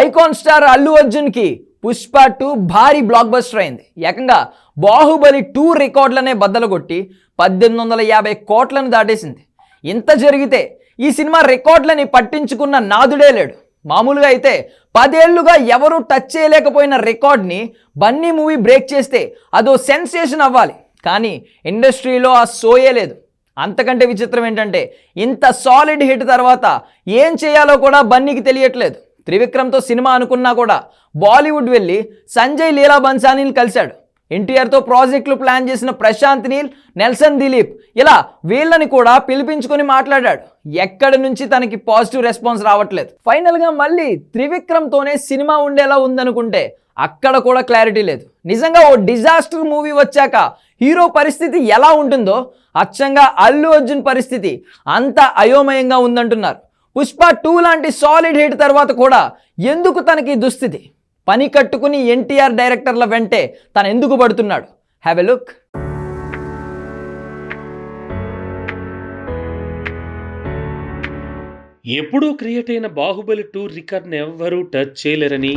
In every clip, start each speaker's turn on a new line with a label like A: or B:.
A: Icon star Allu అర్జున్కి Pushpa two భారీ blockbuster అయింది. ఏకంగా బాహుబలి టూ రికార్డులనే బద్దలు కొట్టి పద్దెనిమిది వందల యాభై కోట్లను దాటేసింది. ఇంత జరిగితే ఈ సినిమా రికార్డులని పట్టించుకున్న నాదుడే లేడు. మామూలుగా అయితే పదేళ్ళుగా ఎవరూ టచ్ చేయలేకపోయిన రికార్డ్ని బన్నీ మూవీ బ్రేక్ చేస్తే అదో సెన్సేషన్ అవ్వాలి. కానీ ఇండస్ట్రీలో ఆ సోయే లేదు. అంతకంటే విచిత్రం ఏంటంటే ఇంత సాలిడ్ హిట్ తర్వాత ఏం చేయాలో కూడా బన్నీకి తెలియట్లేదు. త్రివిక్రమ్తో సినిమా అనుకున్నా కూడా బాలీవుడ్ వెళ్ళి సంజయ్ లీలా బన్సానీని కలిశాడు. ఎన్టీఆర్తో ప్రాజెక్టులు ప్లాన్ చేసిన ప్రశాంత్ నీల్ నెల్సన్ దిలీప్ ఇలా వీళ్ళని కూడా పిలిపించుకొని మాట్లాడాడు. ఎక్కడి నుంచి తనకి పాజిటివ్ రెస్పాన్స్ రావట్లేదు. ఫైనల్గా మళ్ళీ త్రివిక్రమ్తోనే సినిమా ఉండేలా ఉందనుకుంటే అక్కడ కూడా క్లారిటీ లేదు. నిజంగా ఓ డిజాస్టర్ మూవీ వచ్చాక హీరో పరిస్థితి ఎలా ఉంటుందో అచ్చంగా అల్లు అర్జున్ పరిస్థితి అంత అయోమయంగా ఉందంటున్నారు. పుష్ప టూ లాంటి సాలిడ్ హిట్ తర్వాత కూడా ఎందుకు తనకి దుస్థితి? పని కట్టుకుని ఎన్టీఆర్ డైరెక్టర్ల వెంటే తను ఎందుకు పడుతున్నాడు? హ్యావ్ ఎ లుక్
B: ఎప్పుడూ క్రియేట్ అయిన బాహుబలి టూ రికార్డ్ని ఎవ్వరూ టచ్ చేయలేరని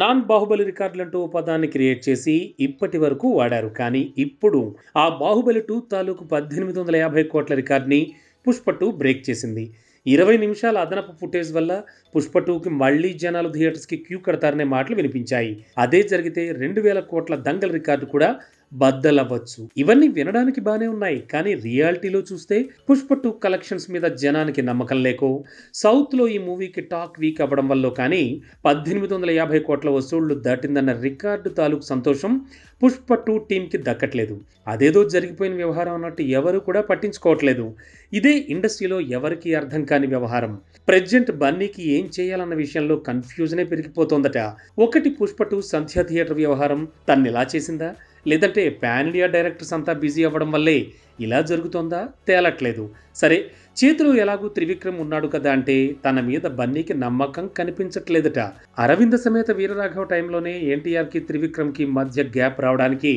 B: నాన్ బాహుబలి రికార్డులంటూ పదాన్ని క్రియేట్ చేసి ఇప్పటి వరకు వాడారు. కానీ ఇప్పుడు ఆ బాహుబలి టూ తాలూకు పద్దెనిమిది వందల యాభై కోట్ల రికార్డ్ని పుష్ప టూ బ్రేక్ చేసింది. ఇరవై నిమిషాల అదనపు ఫుటేజ్ వల్ల పుష్ప టూకి మళ్ళీ జనాలు థియేటర్స్కి క్యూ కడతారనే మాటలు వినిపించాయి. అదే జరిగితే రెండు వేల కోట్ల దంగల్ రికార్డు కూడా బద్దలవ్వచ్చు. ఇవన్నీ వినడానికి బానే ఉన్నాయి కానీ రియాలిటీలో చూస్తే పుష్ప టూ కలెక్షన్స్ మీద జనానికి నమ్మకం లేకో సౌత్లో ఈ మూవీకి టాక్ వీక్ అవ్వడం వల్ల కానీ పద్దెనిమిది వందల యాభై కోట్ల వసూళ్ళు దాటిందన్న రికార్డు తాలూకు సంతోషం పుష్ప టూ టీంకి దక్కట్లేదు. అదేదో జరిగిపోయిన వ్యవహారం అన్నట్టు ఎవరు కూడా పట్టించుకోవట్లేదు. ఇదే ఇండస్ట్రీలో ఎవరికి అర్థం కాని వ్యవహారం. ప్రెజెంట్ బన్నీకి ఏం చేయాలన్న విషయంలో కన్ఫ్యూజనే పెరిగిపోతోందట. ఒకటి పుష్ప టూ సంధ్యా థియేటర్ వ్యవహారం తన్ని ఇలా చేసిందా? లేదంటే పాన్ ఇండియా డైరెక్టర్స్ అంతా బిజీ అవ్వడం వల్లే ఇలా జరుగుతోందా? తేలట్లేదు. సరే చేతిలో ఎలాగూ త్రివిక్రమ్ ఉన్నాడు కదా అంటే తన మీద బన్నీకి నమ్మకం కనిపించట్లేదట. అరవింద సమేత వీరరాఘవ టైంలోనే ఎన్టీఆర్కి త్రివిక్రమ్కి మధ్య గ్యాప్ రావడానికి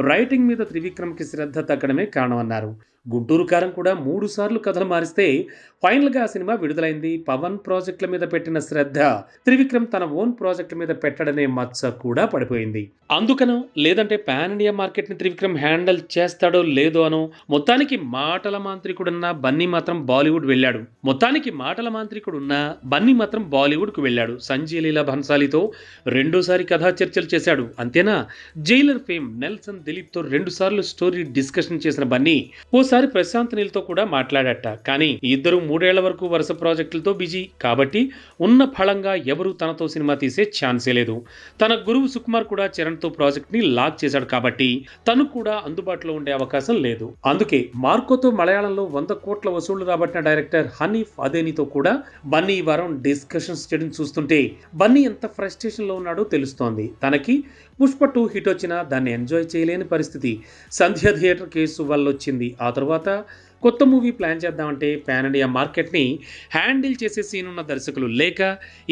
B: రైటింగ్ మీద త్రివిక్రమ్కి శ్రద్ధ తగ్గడమే కారణమన్నారు. గుంటూరు కారం కూడా మూడు సార్లు కథలు మారిస్తే ఫైనల్గా ఆ సినిమా విడుదలైంది. పవన్ ప్రాజెక్టుల మీద పెట్టిన శ్రద్ధ త్రివిక్రమ్ తన ఓన్ ప్రాజెక్టు మీద పెట్టడనే మచ్చ కూడా పడిపోయింది. అందుకనో లేదంటే పాన్ ఇండియా మార్కెట్ని త్రివిక్రమ్ హ్యాండిల్ చేస్తాడో లేదో అనో మొత్తానికి మాటల మాంత్రికుడున్న బన్నీ మాత్రం బాలీవుడ్ వెళ్ళాడు. మొత్తానికి మాటల మాంత్రికుడున్న బన్నీ మాత్రం బాలీవుడ్కు వెళ్ళాడు. సంజయ్ లీలా భన్సాలితో రెండోసారి కథా చర్చలు చేశాడు. అంతేనా? జైలర్ ఫేమ్ నెల్సన్ దిలీప్తో రెండు సార్లు స్టోరీ డిస్కషన్ చేసిన బన్నీ ఓసారి ఒకసారి ప్రశాంత్ నీల్తో కూడా మాట్లాడట. కానీ ఇద్దరు మూడేళ్ళ వరకు వరుస ప్రాజెక్టులతో బిజీ. కాబట్టి ఉన్న ఫలంగా ఎవరు తనతో సినిమా తీసే ఛాన్సే లేదు. తన గురువు సుకుమార్ కూడా చరణ్తో ప్రాజెక్ట్ని లాక్ చేశాడు కాబట్టి తను కూడా అందుబాటులో ఉండే అవకాశం లేదు. అందుకే మార్కోతో మలయాళంలో వంద కోట్ల వసూళ్ళు రాబట్టిన డైరెక్టర్ హనీఫ్ అదేనితో కూడా బన్నీ ఈ వారం డిస్కషన్స్ చేయడం చూస్తుంటే బన్నీ ఎంత ఫ్రస్ట్రేషన్లో ఉన్నాడో తెలుస్తోంది. తనకి పుష్ప టూ హిట్ వచ్చినా దాన్ని ఎంజాయ్ చేయలేని పరిస్థితి. సంధ్య థియేటర్ కేసు వల్ల వచ్చింది ఆ తర్వాత కొత్త మూవీ ప్లాన్ చేద్దామంటే ప్యాన్ ఇండియా మార్కెట్ని హ్యాండిల్ చేసే సీన్ ఉన్న దర్శకులు లేక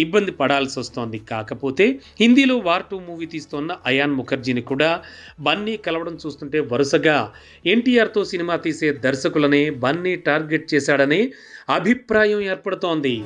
B: ఇబ్బంది పడాల్సి వస్తోంది. కాకపోతే హిందీలో వార్ టూ మూవీ తీస్తోన్న అయాన్ ముఖర్జీని కూడా బన్నీ కలవడం చూస్తుంటే వరుసగా ఎన్టీఆర్తో సినిమా తీసే దర్శకులనే బన్నీ టార్గెట్ చేశాడనే అభిప్రాయం ఏర్పడుతోంది.